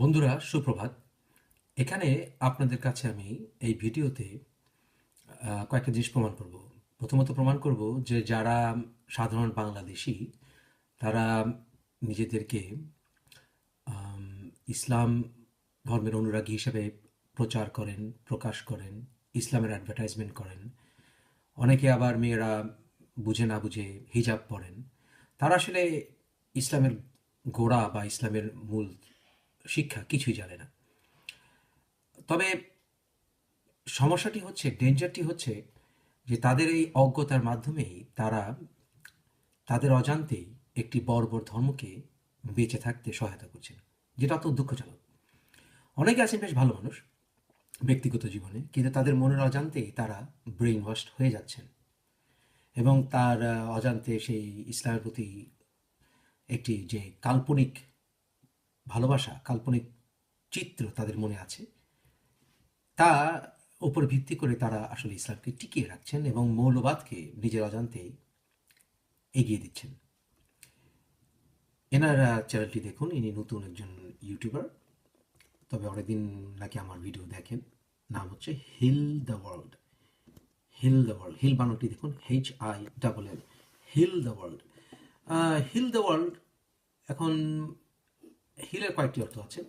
বন্ধুরা, সুপ্রভাত। এখানে আপনাদের কাছে আমি এই ভিডিওতে কয়েকটা জিনিস প্রমাণ করব। প্রথমত প্রমাণ করব যে যারা সাধারণ বাংলাদেশি, তারা নিজেদেরকে ইসলাম ধর্মের অনুরাগী হিসেবে প্রচার করেন, প্রকাশ করেন, ইসলামের অ্যাডভার্টাইজমেন্ট করেন। অনেকে আবার মেয়েরা বুঝে না বুঝে হিজাব পরেন। তারা আসলে ইসলামের গোড়া বা ইসলামের মূল শিক্ষা, কিছুই জানে না। তবে সমস্যাটি হচ্ছে, ডেঞ্জারটি হচ্ছে যে তাদের এই অজ্ঞতার মাধ্যমেই তারা তাদের অজান্তেই একটি বর্বর ধর্মকে বেঁচে থাকতে সহায়তা করছেন যেটা অত্যন্ত দুঃখজনক। অনেকে আছেন বেশ ভালো মানুষ, ব্যক্তিগত জীবনে, কিন্তু তাদের মনের অজান্তেই তারা ব্রেইন ওয়াশড হয়ে যাচ্ছেন। এবং তার অজান্তে সেই ইসলামের প্রতি একটি যে কাল্পনিক ভালোবাসা, কাল্পনিক চিত্র তাদের মনে আছে। তা উপর ভিত্তি করে তারা আসলে ইসলামকে টিকিয়ে রাখছেন এবং মৌলবাদকে নিজের অজান্তে এগিয়ে দিচ্ছেন। এনার চ্যানেলটি দেখুন, ইনি নতুন একজন ইউটিউবার। তবে অনেকদিন নাকি আমার ভিডিও দেখেন। নাম হচ্ছে hill the world. Hill the world, hill বানানটি দেখুন H I double L hill the world. Hill the world এখন হিলের কয়েকটি অর্থ আছে।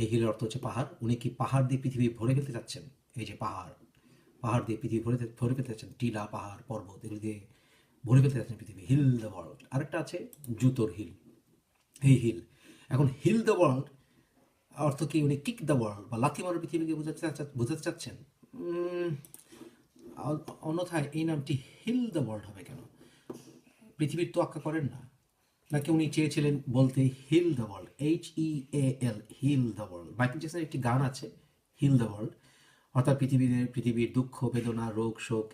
এই হিলের অর্থ হচ্ছে পাহাড়। উনি কি পাহাড় দিয়ে পৃথিবী ভরে ফেলতে চাচ্ছেন? এই যে পাহাড় পাহাড় দিয়ে পৃথিবী ভরে ভরে ফেলতে চাচ্ছেন। টিলা, পাহাড়, পর্বত, এগুলো দিয়ে ভরে ফেলতে চাচ্ছেন পৃথিবী। Hill the world. আরেকটা আছে, জুতোর হিল। এই হিল। এখন হিল দ্য ওয়ার্ল্ড অর্থ কি? উনি কিক দ্য ওয়ার্ল্ড বা লাথি মারো পৃথিবীকে বোঝাতে বোঝাতে চাচ্ছেন? অন্যথায় এই নামটি হিল দ্য ওয়ার্ল্ড হবে কেন? পৃথিবীর তোয়াক্কা করেন না। নাকি উনি চেয়েছিলেন বলতে hill the world H E A L heal the world. Michael জ্যাকসনের একটি গান আছে, হিল দ্য ওয়ার্ল্ড। অর্থাৎ পৃথিবীর পৃথিবীর দুঃখ, বেদনা, রোগ, শোক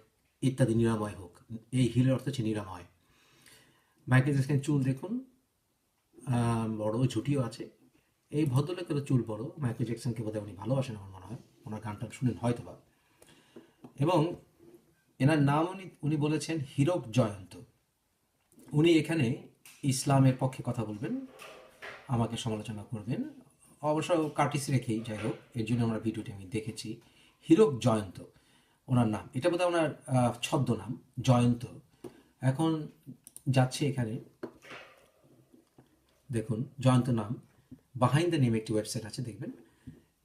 ইত্যাদি নিরাময় হোক। এই হিলের অর্থ হচ্ছে নিরাময়। মাইকেল জ্যাকসনের চুল দেখুন বড়, ঝুটিও আছে। এই ভদ্রলোকেরও চুল বড়। মাইকেল জ্যাকসনকে বোধহয় উনি ভালোবাসেন আমার মনে হয়। ওনার গানটা শুনেন হয়তো বা এবং এনার নাম উনি উনি বলেছেন হীরক জয়ন্ত। উনি এখানে ইসলামের পক্ষে কথা বলবেন, আমাকে সমালোচনা করবেন। অবশ্য কার্টিস রেখেই, যাই হোক, এর জন্য আমরা ভিডিওটি আমি দেখেছি। হীরক জয়ন্ত, ওনার নাম, এটা বোধহয় ওনার ছদ্মনাম জয়ন্ত। এখন যাচ্ছে এখানে, দেখুন, জয়ন্ত নাম বাহাইন্দ দ্য নেম একটি ওয়েবসাইট আছে, দেখবেন।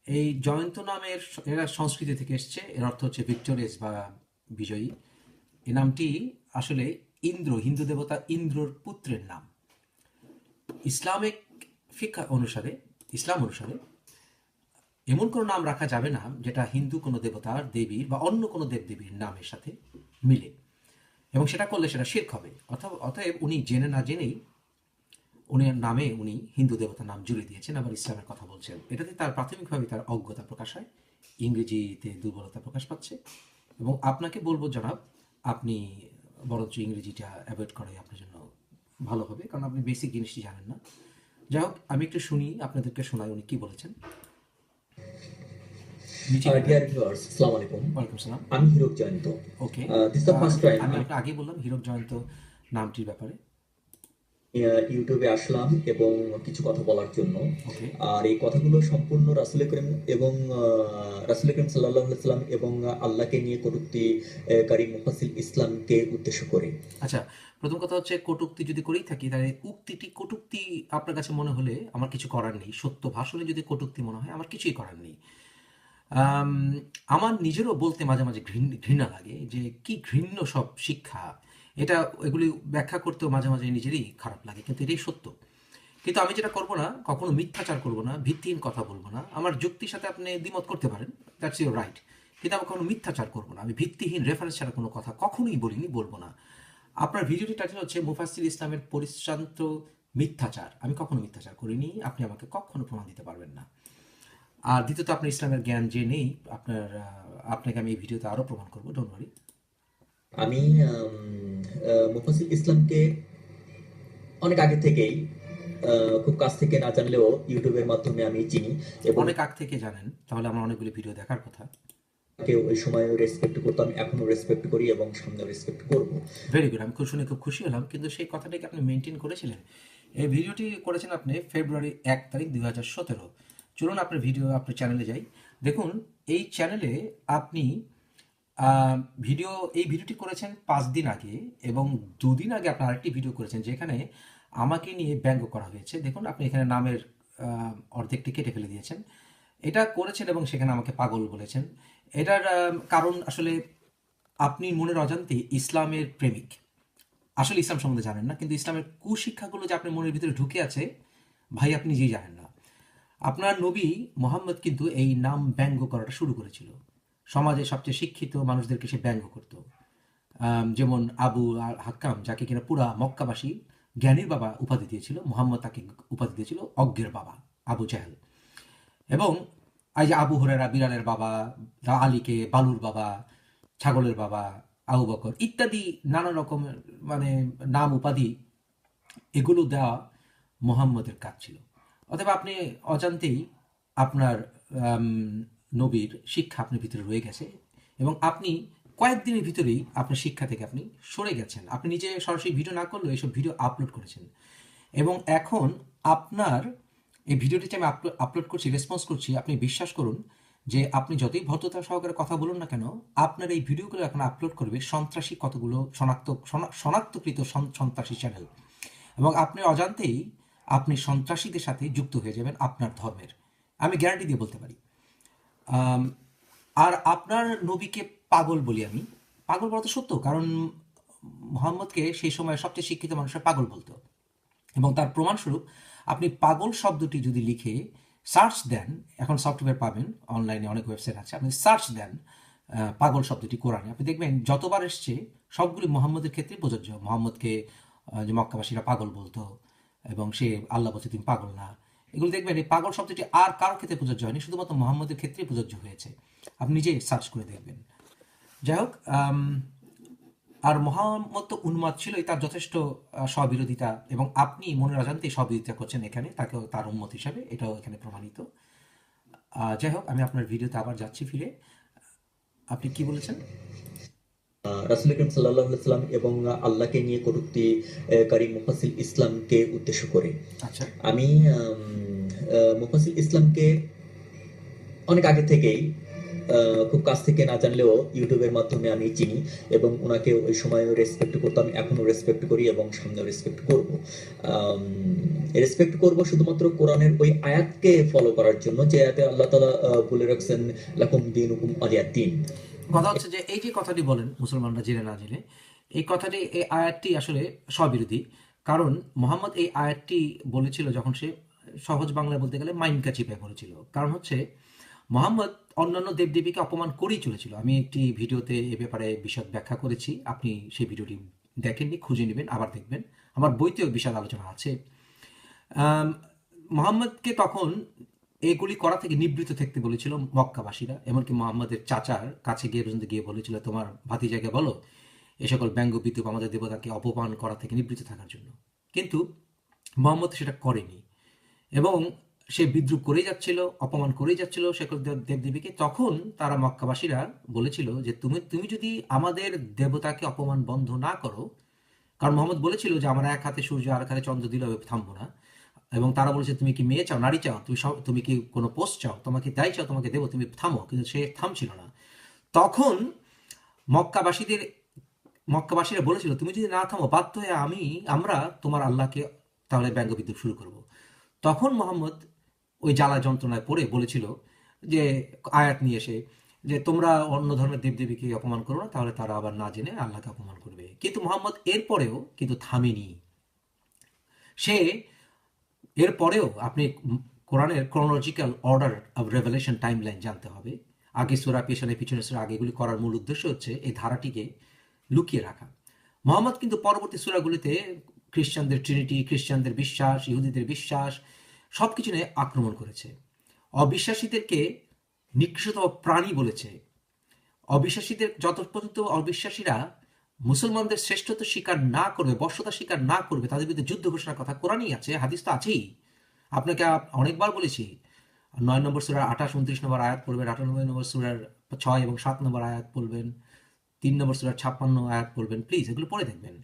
এই জয়ন্ত নামের এরা সংস্কৃতি থেকে এসছে, এর অর্থ হচ্ছে ভিক্টোরিয়াস বা বিজয়ী। এ নামটি আসলে ইন্দ্র, হিন্দু দেবতা ইন্দ্রর পুত্রের নাম। ইসলামিক ফিকা অনুসারে, ইসলাম অনুসারে এমন কোনো নাম রাখা যাবে না যেটা হিন্দু কোনো দেবতার দেবীর বা অন্য কোনো দেবদেবীর নামের সাথে মিলে। এবং সেটা করলে সেটা শির্ক হবে। অথবা, অতএব উনি জেনে না জেনেই উনি নামে উনি হিন্দু দেবতার নাম জুড়ে দিয়েছেন, আবার ইসলামের কথা বলছেন। এটাতে তার প্রাথমিকভাবে তার অজ্ঞতা প্রকাশ হয়, ইংরেজিতে দুর্বলতা প্রকাশ পাচ্ছে। এবং আপনাকে বলব জনাব, আপনি বরঞ্চ ইংরেজিটা অ্যাভয়েড করাই আপনার জন্য ভালো হবে কারণ আপনি বেসিক জিনিসটি জানেন না। যাই হোক আমি একটু শুনি আপনাদেরকে শোনাই উনি কি বলেছেন। আমি হিরক জয়ন্ত। ওকে আমি আগে বললাম হীরক জয়ন্ত নামটির ব্যাপারে। ইউটিউবে আসলাম এবং কিছু কথা বলার জন্য। আর এই কথাগুলো সম্পূর্ণ রাসুল করিম এবং রাসুল করিম সাল্লাহ সাল্লাম এবং আল্লাহকে নিয়ে কটুক্তি আহ, কারী মুফাসিল ইসলামকে উদ্দেশ্য করে। আচ্ছা প্রথম কথা হচ্ছে কটুক্তি যদি করেই থাকি, তাহলে উক্তিটি, কটুক্তি আপনার কাছে মনে হলে আমার কিছু করার নেই। সত্য ভাষণে যদি কটুক্তি মনে হয়, আমার কিছুই করার নেই। আমার নিজেরও বলতে মাঝে মাঝে ঘৃণ- লাগে যে কি ঘৃণ্য সব শিক্ষা। এটা, এগুলি ব্যাখ্যা করতেও মাঝে মাঝে নিজেরই খারাপ লাগে, কিন্তু এটাই সত্য। কিন্তু আমি যেটা করব না, কখনো মিথ্যাচার করব না, ভিত্তিহীন কথা বলব না। আমার যুক্তির সাথে আপনি দ্বিমত করতে পারেন, দ্যাটস ইউর রাইট। কিন্তু আমি কখনো মিথ্যাচার করব না, আমি ভিত্তিহীন রেফারেন্স ছাড়া কোনো কথা কখনোই বলিনি, বলব না। আপনার ভিডিওটি টাইটেল হচ্ছে মুফাসিল ইসলামের পরিশ্রান্ত মিথ্যাচার। আমি কখনো মিথ্যাচার করিনি আপনি আমাকে কখনো প্রমাণ দিতে পারবেন না। আর দ্বিতীয়ত আপনার ইসলামের জ্ঞান যে নেই আপনার আপনাকে আমি এই ভিডিওতে আরও প্রমাণ করব। ডোন্ট ওয়ারি আমি মুফাসিল ইসলামকে অনেক আগে থেকেই খুব কাছ থেকে না জানলেও ইউটিউবের মাধ্যমে আমি চিনি। এবং অনেক আগ থেকে জানেন তাহলে আমার অনেকগুলি ভিডিও দেখার কথা। তাকে ওই সময় রেসপেক্ট করতাম, এখনও রেসপেক্ট করি এবং সামনে রেসপেক্ট করব। ভেরি গুড আমি খুব শুনে খুব খুশি হলাম, কিন্তু সেই কথাটাকে আপনি মেনটেন করেছিলেন? এই ভিডিওটি করেছেন আপনি ফেব্রুয়ারি এক তারিখ হাজার সতেরো। চলুন আপনার ভিডিও আপনার চ্যানেলে যাই। দেখুন, এই চ্যানেলে আপনি ভিডিও এই ভিডিওটি করেছেন পাঁচ দিন আগে এবং দুদিন আগে আপনি আরেকটি ভিডিও করেছেন, যেখানে আমাকে নিয়ে ব্যঙ্গ করা হয়েছে। দেখুন, আপনি এখানে নামের অর্ধেকটি কেটে ফেলে দিয়েছেন। এটা করেছেন এবং সেখানে আমাকে পাগল বলেছেন। এটার কারণ আসলে আপনি মনের অজান্তে ইসলামের প্রেমিক। আসলে ইসলাম সম্বন্ধে জানেন না, কিন্তু ইসলামের কুশিক্ষাগুলো যে আপনার মনের ভিতরে ঢুকে আছে, ভাই, আপনি নিজেই জানেন না। আপনার নবী মোহাম্মদ কিন্তু এই নাম ব্যঙ্গ করাটা শুরু করেছিল। সমাজে সবচেয়ে শিক্ষিত মানুষদেরকে সে ব্যঙ্গ করত। যেমন আবু আল হাক্কাম, যাকে কিনা পুরা মক্কাবাসী জ্ঞানীর বাবা উপাধি দিয়েছিল, মোহাম্মদ তাকে উপাধি দিয়েছিল অজ্ঞের বাবা, আবু জাহেল। এবং এই যে আবু হরেরা বিড়ালের বাবা আলীকে, বালুর বাবা, ছাগলের বাবা, আবু বকর ইত্যাদি নানা রকমের মানে নাম উপাধি, এগুলো দেওয়া মোহাম্মদের কাজ ছিল। অথবা আপনি অজান্তেই আপনার নবীর শিক্ষা আপনার ভিতরে রয়ে গেছে এবং আপনি কয়েকদিনের ভিতরেই আপনার শিক্ষা থেকে আপনি সরে গেছেন। আপনি নিজে সরাসরি ভিডিও না করলেও এইসব ভিডিও আপলোড করেছেন। এবং এখন আপনার এই ভিডিওটি যে আমি আপলো- আপলোড করছি রেসপন্স করছি, আপনি বিশ্বাস করুন যে আপনি যতই ভদ্রতা সহকারে কথা বলুন না কেন, আপনার এই ভিডিওগুলো এখন আপলোড করবে সন্ত্রাসী কতগুলো শনাক্ত শনাক্তকৃত সন্ত্রাসী চ্যানেল এবং আপনি অজান্তেই আপনি সন্ত্রাসীদের সাথে যুক্ত হয়ে যাবেন আপনার ধর্মের। আমি গ্যারান্টি দিয়ে বলতে পারি। আর আপনার নবীকে পাগল বলি আমি। পাগল বলা তো সত্য, কারণ মোহাম্মদকে সেই সময় সবচেয়ে শিক্ষিত মানুষরা পাগল বলতো। এবং তার প্রমাণস্বরূপ আপনি পাগল শব্দটি যদি লিখে সার্চ দেন, এখন সফটওয়্যার পাবেন অনলাইনে অনেক ওয়েবসাইট আছে, আপনি সার্চ দেন পাগল শব্দটি কোরআনে, আপনি দেখবেন যতবার এসছে, সবগুলি মোহাম্মদের ক্ষেত্রে প্রযোজ্য। মোহাম্মদকে যে মক্কাবাসীরা পাগল বলতো, এবং সে আল্লাহ বলছে, তুমি পাগল না। এগুলো দেখবেন, এই পাগল শব্দটি আর কারোর ক্ষেত্রে প্রযোজ্য হয়নি, শুধুমাত্র মোহাম্মদের ক্ষেত্রেই প্রযোজ্য হয়েছে। আপনি নিজে সার্চ করে দেখবেন। যাই হোক আর মোহাম্মদ উন্মাদ ছিলই তার যথেষ্ট স্ববিরোধিতা এবং আপনি মনের অজান্তে স্ববিরোধিতা করছেন এখানে তাকে তার উন্মত হিসাবে এটাও এখানে প্রমাণিত। যাই হোক আমি আপনার ভিডিওতে আবার যাচ্ছি ফিরে। আপনি কি বলেছেন? রাসূল করিম সাল্লাল্লাহু আলাইহি সাল্লাম এবং আল্লাহকে নিয়ে কটূক্তিকারী মুফাসসিল ইসলামকে উদ্দেশ্য করে। আচ্ছা। আমি মুফাসসিল ইসলামকে অনেক আগে থেকেই খুব কাছ থেকে না জানলেও ইউটিউবের মাধ্যমে আমি চিনি এবং ওনাকে ওই সময় রেসপেক্ট করতাম এখনও রেসপেক্ট করি এবং সামনে রেসপেক্ট করব। রেসপেক্ট করব শুধুমাত্র কোরআনের ওই আয়াতকে ফলো করার জন্য যে আয়াতে আল্লাহ তালা বলে রাখছেন, লাকুম দিনুকুম আলিয়া দিন কথা হচ্ছে যে এই যে কথাটি বলেন মুসলমানরা জেনে না জেনে, এই কথাটি, এই আয়াতটি আসলে স্ববিরোধী। কারণ মোহাম্মদ এই আয়াতটি বলেছিল যখন সে সহজ বাংলায় বলতে গেলে মাইনকা চিপায় করেছিল কারণ হচ্ছে মোহাম্মদ অন্যান্য দেবদেবীকে অপমান করেই চলেছিল। আমি একটি ভিডিওতে এ ব্যাপারে বিশদ ব্যাখ্যা করেছি। আপনি সেই ভিডিওটি দেখেননি, খুঁজে নেবেন, আবার দেখবেন। আমার বইতেও বিশাল আলোচনা আছে। মোহাম্মদকে তখন এগুলি করা থেকে নিবৃত্ত থাকতে বলেছিল মক্কাবাসীরা। এমনকি মোহাম্মদের চাচার কাছে গিয়ে পর্যন্ত গিয়ে বলেছিল, তোমার ভাতিজাকে বলো, এ সকল ব্যঙ্গ বিদ্যুপ আমাদের দেবতাকে অপমান করা থেকে নিবৃত্ত থাকার জন্য। কিন্তু মোহাম্মদ সেটা করেনি। এবং সে বিদ্রুপ করেই যাচ্ছিল, অপমান করেই যাচ্ছিল দেব- দেবদেবীকে। তখন তারা মক্কাবাসীরা বলেছিল যে, তুমি তুমি যদি আমাদের দেবতাকে অপমান বন্ধ না করো, কারণ মোহাম্মদ বলেছিল যে, আমরা এক হাতে সূর্য আর এক হাতে চন্দ্র দিলে থামবো না। এবং তারা বলেছে, তুমি কি মেয়ে চাও, নারী চাও? তুমি তুমি কি কোনো পোস্ট চাও? তোমাকে দায় চাও, তোমাকে দেবো, তুমি থামো। কিন্তু সে থামছিল না। তখন মক্কাবাসীদের, মক্কাবাসীরা বলেছিল, তুমি যদি না থামো, বাধ্য হয়ে আমি, আমরা তোমার আল্লাহকে তাহলে ব্যঙ্গ বিদ্রুপ শুরু করব। তখন মোহাম্মদ ওই জ্বালা যন্ত্রণায় পড়ে বলেছিল যে, আয়াত নিয়ে এসে যে, তোমরা অন্য ধর্মের দেবদেবীকে অপমান করো না, তাহলে তারা আবার না জেনে আল্লাহকে অপমান করবে। কিন্তু মোহাম্মদ এরপরেও কিন্তু থামেনি। সে এরপরেও আপনি কোরআনের chronological order of revelation timeline জানতে হবে। আগে সুরা পেছনে পিছনে সুরা আগে এগুলি করার মূল উদ্দেশ্য হচ্ছে এই ধারাটিকে লুকিয়ে রাখা। মোহাম্মদ কিন্তু পরবর্তী সুরাগুলিতে খ্রিস্টানদের ট্রিনিটি খ্রিস্টানদের বিশ্বাস, ইহুদিদের বিশ্বাস সব কিছু নিয়ে আক্রমণ করেছে। অবিশ্বাসীদেরকে নিকৃষ্টতম প্রাণী বলেছে। অবিশ্বাসীদের যত পর্যন্ত অবিশ্বাসীরা মুসলমানদের শ্রেষ্ঠত্ব স্বীকার না করবে, বর্ষতা স্বীকার না করবে, তাদের বিরুদ্ধে যুদ্ধ ঘোষণার কথা কোরআনই আছে, হাদিস তো আছেই। আপনাকে অনেকবার বলেছি, নয় নম্বর সুরার আঠাশ, উনত্রিশ নম্বর আয়াত পড়বেন আটানব্বই নম্বর সুরার ছয় এবং সাত নম্বর আয়াত পড়বেন, তিন নম্বর সুরার ছাপ্পান্ন আয়াত পড়বেন প্লিজ এগুলো পড়ে দেখবেন।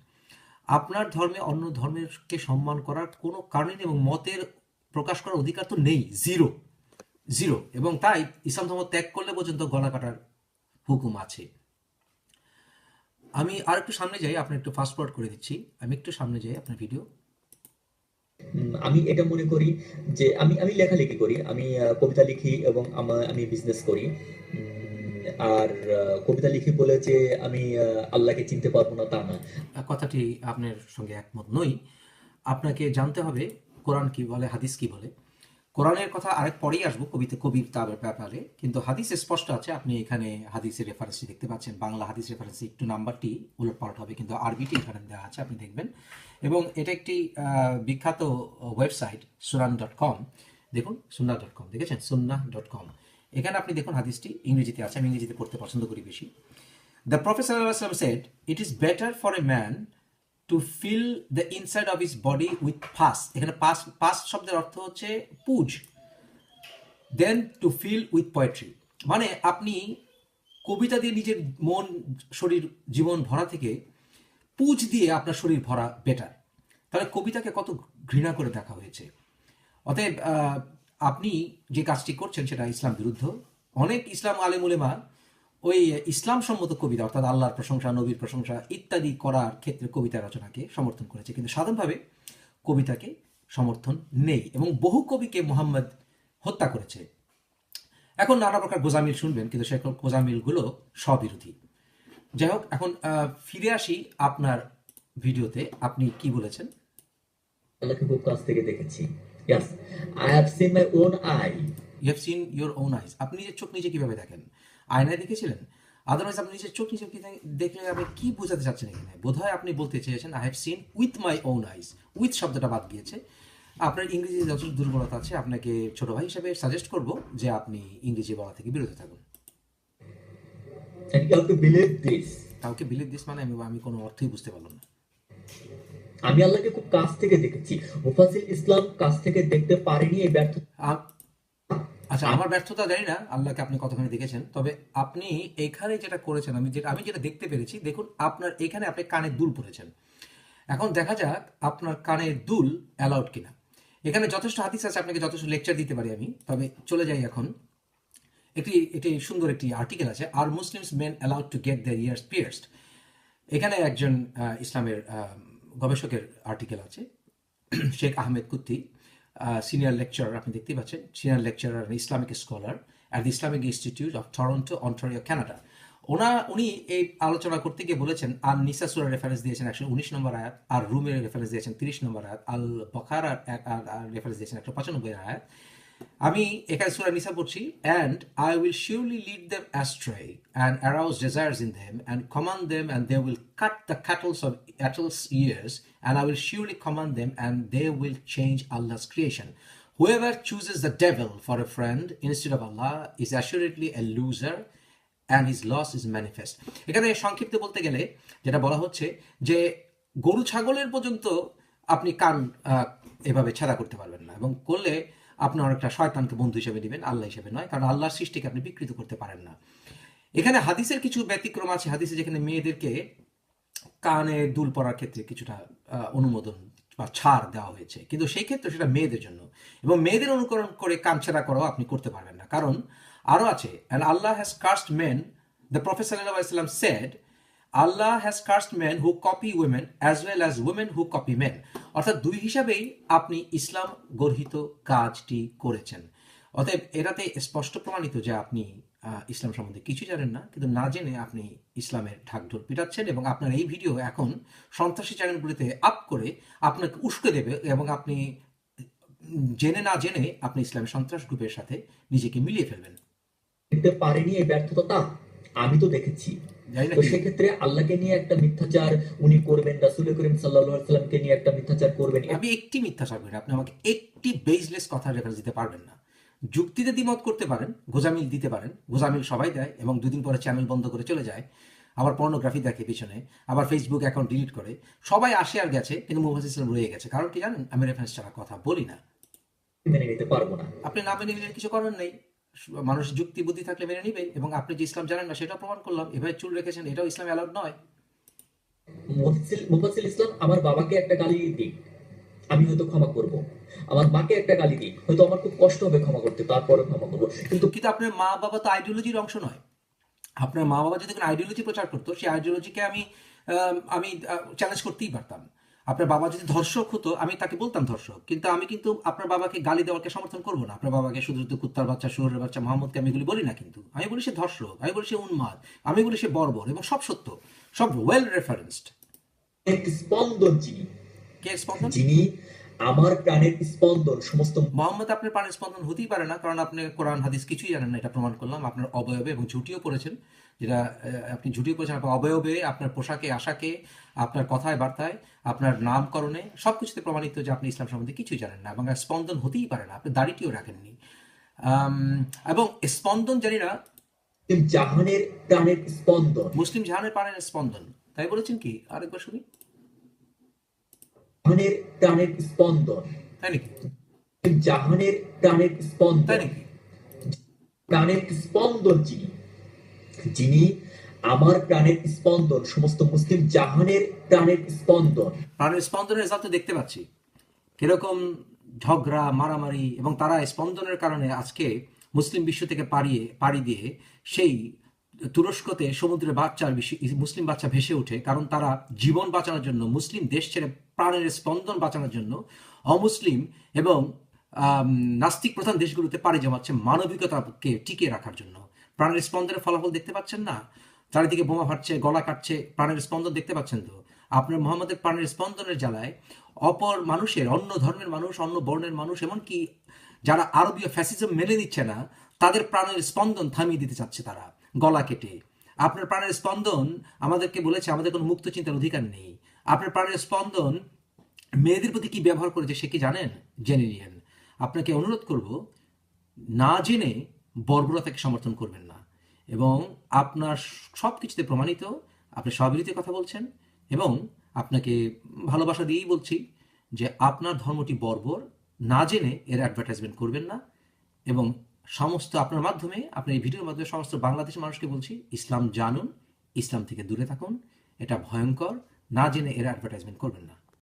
আপনার ধর্মে অন্য ধর্মেরকে সম্মান করার কোনো কারণে নেই এবং মতের প্রকাশ করার অধিকার তো নেই জিরো জিরো এবং তাই ইসলাম ধর্ম ত্যাগ করলে পর্যন্ত গলা কাটার হুকুম আছে। আমি আর একটু সামনে যাই আপনার একটু ফাস্ট ফরওয়ার্ড করে দিচ্ছি। আমি একটু সামনে যাই আপনার ভিডিও আমি এটা মনে করি যে আমি আমি লেখালেখি করি আমি কবিতা লিখি এবং আমা- আমি বিজনেস করি। আর কবিতা লিখি বলে যে আমি আল্লাহকে চিনতে পারব না তা না। কথাটি আপনার সঙ্গে একমত নই। আপনাকে জানতে হবে কোরআন কি বলে, হাদিস কি বলে? কোরআনের কথা আরেক পরেই আসব, কবিতা কবির তার ব্যাপারে। কিন্তু হাদিস স্পষ্ট আছে, আপনি এখানে হাদিসের রেফারেন্সটি দেখতে পাচ্ছেন। বাংলা হাদিস রেফারেন্স একটু নাম্বারটি উলট পালট হবে, কিন্তু আরবিটি এখানে দেওয়া আছে, আপনি দেখবেন। এবং এটা একটি বিখ্যাত ওয়েবসাইট সুরান ডট কম দেখুন, সুন্না ডট কম দেখেছেন? সুন্না ডট কম এখানে আপনি দেখুন হাদিসটি, ইংরেজিতে আছে, আমি ইংরেজিতে পড়তে পছন্দ করি বেশি। The Prophet ﷺ it It better for a a man fill the inside inside his body with pus. এখানে পাস পাস শব্দের অর্থ হচ্ছে pus. Than to fill with poetry মানে আপনি কবিতা দিয়ে নিজের মন, শরীর, জীবন ভরা থেকে পুজ দিয়ে আপনার শরীর ভরা বেটার তাহলে কবিতাকে কত ঘৃণা করে দেখা হয়েছে। অতএব আপনি যে কাজটি করছেন সেটা ইসলাম বিরুদ্ধ। অনেক ইসলাম আলেমুলেমা ওই ইসলাম সম্মত কবিতা অর্থাৎ আল্লাহর প্রশংসা নবীর প্রশংসা ইত্যাদি করার ক্ষেত্রে কবিতা রচনাকে সমর্থন করেছে। কিন্তু সাধারণভাবে কবিতাকে সমর্থন নেই এবং বহু কবিকে মোহাম্মদ হত্যা করেছে। এখন নানা প্রকার গোজামিল শুনবেন কিন্তু সে গোজামিলগুলো স্ববিরোধী। যাই হোক এখন আহ, ফিরে আসি আপনার ভিডিওতে। আপনি কি বলেছেন? আল্লাহকে খুব কাছ থেকে দেখেছি। Yes I have seen my own eye you have seen your own আপনি নিজের চোখ নিজে কীভাবে দেখেন? আয়নায় দেখেছিলেন? আদারওয়াইজ আপনি নিজের চোখ নিজে দেখলে আপনি কি বোঝাতে চাচ্ছেন এখানে? বোধহয় আপনি বলতে চেয়েছেন I have seen with my own eyes with শব্দটা বাদ গিয়েছে। আপনার ইংরেজি যত দুর্বলতা আছে আপনাকে ছোট ভাই হিসেবে সাজেস্ট করব যে আপনি ইংরেজি বলা থেকে বিরত থাকুন। কাউকে বিলিভ দিস মানে আমি আমি কোনো অর্থই বুঝতে পারলাম না। আমি আল্লাহকে খুব কাছ থেকে দেখেছি। মুফাসিল ইসলাম কাছ থেকে দেখতে পারেনি এই ব্যর্থ আচ্ছা আমার ব্যর্থতা জানি না আল্লাহকে আপনি কতখানি দেখেছেন তবে আপনি এখানে যেটা করেছেন আমি যেটা আমি যেটা দেখতে পেরেছি দেখুন আপনার এখানে আপনি কানের দুল পরেছেন। এখন দেখা যাক আপনার কানের দুল অ্যালাউড কিনা। এখানে যথেষ্ট হাদিস আছে আপনাকে যথেষ্ট লেকচার দিতে পারি আমি তবে চলে যাই এখন। একটি একটি সুন্দর একটি আর্টিকেল আছে আর Muslims men allowed to get the ears pierced এখানে একজন ইসলামের গবেষকের আর্টিকেল আছে শেখ আহমেদ কুত্তি। সিনিয়র লেকচারার আপনি দেখতে পাচ্ছেন senior lecturer Islamic scholar at the Islamic Institute of Toronto Ontario Canada ওনা, উনি এই আলোচনা করতে গিয়ে বলেছেন আর নিসা সুরার রেফারেন্স দিয়েছেন একশো উনিশ নম্বর আয়াত, আর রুমের রেফারেন্স দিয়েছেন তিরিশ নম্বর আয়াত, আল বখার রেফারেন্স দিয়েছেন একশো পঁচানব্বই আয়াত আমি এখানে সুরা নিসা পড়ছি and I will surely lead them astray and arouse desires in them and command them and they will cut the cattles of atlas ears and I will surely command them and they will change Allah's creation Whoever chooses the devil for a friend instead of Allah is assuredly a loser and his loss is manifest. এখানে সংক্ষিপ্ত বলতে গেলে যেটা বলা হচ্ছে যে গরু ছাগলের পর্যন্ত আপনি কান এভাবে ছেঁড়া করতে পারবেন না এবং করলে আপনি অনেকটা শয়তানকে বন্ধু হিসেবে নেবেন, আল্লাহ হিসেবে নয়, কারণ আল্লাহর সৃষ্টিকে আপনি বিকৃত করতে পারেন না। এখানে হাদিসের কিছু ব্যতিক্রম আছে, হাদিসে যেখানে মেয়েদেরকে কানে দুল পড়ার ক্ষেত্রে কিছুটা অনুমোদন বা ছাড় দেওয়া হয়েছে। কিন্তু সেই ক্ষেত্রে সেটা মেয়েদের জন্য। এবং মেয়েদের অনুকরণ করে কানছেড়া করাও আপনি করতে পারবেন না। কারণ আরও আছে and Allah has cursed men the prophet সাল্লাম said Allah has cursed men who copy women as well as women who copy men অর্থাৎ দুই হিসাবেই আপনি ইসলাম গর্হিত কাজটি করেছেন। অতএব এটাতে স্পষ্ট প্রমাণিত যে আপনি ইসলাম সম্বন্ধে কিছু জানেন না, কিন্তু না জেনে আপনি ইসলামের ঢাকঢোল পিটাচ্ছেন এবং আপনার এই ভিডিও এখন সন্ত্রাসী চ্যানেলগুলিতে আপ করে আপনাকে উস্কে দেবে এবং আপনি, জেনে না জেনে আপনি ইসলামের সন্ত্রাস গ্রুপের সাথে নিজেকে মিলিয়ে ফেলবেন। দেখতে এই ব্যর্থতা। আমি তো দেখেছি। তো সেক্ষেত্রে আল্লাহকে নিয়ে একটা মিথ্যাচার উনি করবেন রাসুল করিম সাল্লাহ সাল্লামকে নিয়ে একটা মিথ্যাচার করবেন। আমি একটি মিথ্যাচার করি আপনি আমাকে একটি বেসলেস কথা রেফারেন্স দিতে পারবেন না। যুক্তিতে দ্বিমত করতে পারেন গোজামিল দিতে পারেন গোজামিল সবাই দেয় এবং দুদিন পরে চ্যানেল বন্ধ করে চলে যায়। আবার পর্নোগ্রাফি দেখে পিছনে আবার ফেসবুক অ্যাকাউন্ট ডিলিট করে। সবাই আসে আর গেছে কিন্তু মুহাম্মদ ইসলাম রয়ে গেছে। কারণ কি জানেন? আমি রেফারেন্স ছাড়া কথা বলি না। মেনে নিতে পারব না। আপনি না মেনে নিলে কিছু করার নেই। মানুষ যুক্তি বুদ্ধি থাকলে মেনে নিবে এবং আপনি যে ইসলাম জানেন না সেটা প্রমাণ করলাম। এভাবে চুল রেখেছেন এটাও ইসলাম অ্যালাউড নয়। মুফাসিল ইসলাম আমার বাবাকে একটা গালি দিক আমি হয়তো ক্ষমা করব। আমার মাকে একটা গালি দিই হয়তো আমার খুব কষ্ট হবে ক্ষমা করতে তারপরে ক্ষমা করব। কিন্তু কিন্তু আপনার মা বাবা তো আইডিওলজির অংশ নয়। আপনার মা বাবা যদি কোনো আইডিওলজি প্রচার করতো সেই আইডিওলজিকে আম, আমি চ্যালেঞ্জ করতেই পারতাম। আপনার বাবা যদি ধর্ষক হতো আমি তাকে বলতাম ধর্ষক কিন্তু আমি কিন্তু আপনার বাবাকে গালি দেওয়াকে সমর্থন করব না। আপনার বাবাকে শুধু শুধু কুত্তার বাচ্চা শুয়োরের বাচ্চা মোহাম্মদকে আমি এগুলি বলি না কিন্তু। আমি বলি সে ধর্ষক আমি বলি সে উন্মাদ আমি বলি সে বর্বর এবং সব সত্য সব ওয়েল রেফারেন্সড স্পন্দন যিনি। কে স্পন্দন? যিনি আমার প্রাণের স্পন্দন সমস্ত মোহাম্মদ আপনার প্রাণের স্পন্দন হতেই পারে না কারণ আপনি কোরআন হাদিস কিছুই জানেন না এটা প্রমাণ করলাম। আপনার অবয়বে এবং ঝুটিও পড়েছেন যেটা আপনি ঝুটিও পড়েছেন আপনার অবয়বে আপনার পোশাকে আশাকে আপনার কথায় বার্তায়। আপনার নামকরণে সব কিছুতে প্রমাণিত যে আপনি ইসলাম সম্বন্ধে কিছুই জানেন না এবং স্পন্দন হতেই পারে না আপনি দাড়িটিও রাখেননি। এবং স্পন্দন জানি না জাহানের প্রাণের স্পন্দন। মুসলিম জাহানের প্রাণের স্পন্দন। তাই বলেছেন কি? আরেকবার শুনি। জাহানের প্রাণের স্পন্দন। তাই নাকি? জাহানের প্রাণের তাই নাকি? প্রাণের স্পন্দন যিনি যিনি আমার প্রাণের স্পন্দন, সমস্ত মুসলিম জাহানের প্রাণের স্পন্দন। প্রাণের স্পন্দনের রেজাল্ট তো দেখতে পাচ্ছি। কীরকম ঝগড়া, মারামারি এবং তারা স্পন্দনের কারণে আজকে মুসলিম বিশ্ব থেকে পাড়িয়ে, পাড়ি দিয়ে সেই তুরস্কতে সমুদ্রে বাচ্চার মুসলিম বাচ্চা ভেসে ওঠে কারণ তারা জীবন বাঁচানোর জন্য, মুসলিম দেশ ছেড়ে প্রাণের স্পন্দন বাঁচানোর জন্য অমুসলিম এবং নাস্তিক প্রধান দেশগুলোতে পাড়ি জমাচ্ছে মানবিকতাকে টিকিয়ে রাখার জন্য। প্রাণের স্পন্দনের ফলাফল দেখতে পাচ্ছেন না? চারিদিকে বোমা ফাটছে, গলা কাটছে, প্রাণের স্পন্দন দেখতে পাচ্ছেন তো? আপনার মোহাম্মদের প্রাণের স্পন্দনের জ্বালায় অপর মানুষের, অন্য ধর্মের মানুষ, অন্য বর্ণের মানুষ, এমনকি যারা আরবীয় ফ্যাসিজম মেনে নিচ্ছে না, তাদের প্রাণের স্পন্দন থামিয়ে দিতে চাচ্ছে তারা, গলা কেটে। আপনার প্রাণের স্পন্দন আমাদেরকে বলেছে, আমাদের কোনো মুক্ত চিন্তার অধিকার নেই। আপনার প্রাণের স্পন্দন মেয়েদের প্রতি কি ব্যবহার করেছে, সে কি জানেন? জেনে নিয়েন। আপনাকে অনুরোধ করব, না জেনে বর্বরতাকে সমর্থন করবেন না। এবং আপনার সব কিছুতে প্রমাণিত, আপনি স্ববিরোধী কথা বলছেন এবং আপনাকে ভালোবাসা দিয়েই বলছি যে আপনার ধর্মটি বর্বর, না জেনে এর অ্যাডভার্টাইজমেন্ট করবেন না এবং সমস্ত আপনার মাধ্যমে আপনার এই ভিডিওর মাধ্যমে সমস্ত বাংলাদেশের মানুষকে বলছি, ইসলাম জানুন, ইসলাম থেকে দূরে থাকুন, এটা ভয়ঙ্কর, না জেনে এর অ্যাডভার্টাইজমেন্ট করবেন না।